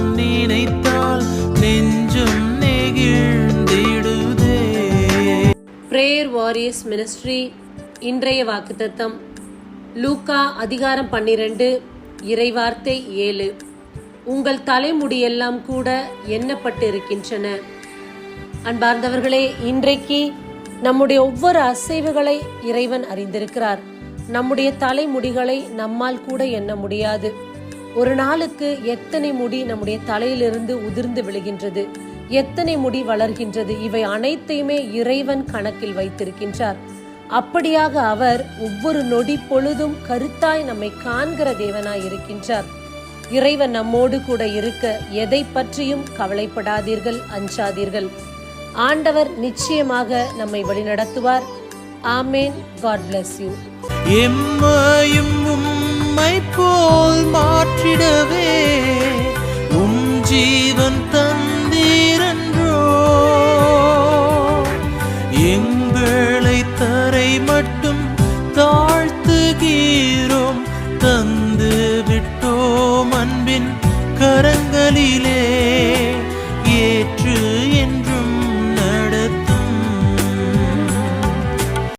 நினைத்தால் நெஞ்சும் நெகிழ்ந்திடுதே. Prayer warriors ministry இன்றைய வாக்குத்தத்தம். லூக்கா அதிகாரம் பன்னிரண்டு இறைவார்த்தை ஏழு. உங்கள் தலைமுடியெல்லாம் கூட எண்ணப்பட்டு இருக்கின்றன அன்பார்ந்தவர்களே இன்றைக்கு நம்முடைய ஒவ்வொரு அசைவுகளை இறைவன் அறிந்திருக்கிறார். நம்முடைய தலைமுடிகளை நம்மால் கூட எண்ண முடியாது. ஒரு நாளுக்கு எத்தனை முடி நம்முடைய தலையிலிருந்து உதிர்ந்து விழுகின்றது? எத்தனை முடி வளர்கின்றது? இவை அனைத்தையுமே இறைவன் கணக்கில் வைத்திருக்கின்றார். அப்படியாக அவர் ஒவ்வொரு நொடி பொழுதும் கருத்தாய் நம்மை காண்கிற தேவனாய் இருக்கின்றார். இறைவன் நம்மோடு கூட இருக்க எதை பற்றியும் கவலைப்படாதீர்கள் அஞ்சாதீர்கள். ஆண்டவர் நிச்சயமாக நம்மை வழிநடத்துவார். ஆமேன். God bless you. மாற்றிடவே உம் ஜீவன் தந்தீரன்றோ? எங்களை தரை மட்டும் தாழ்த்துகீரோம் தந்து விட்டோம் அன்பின் கரங்களிலே.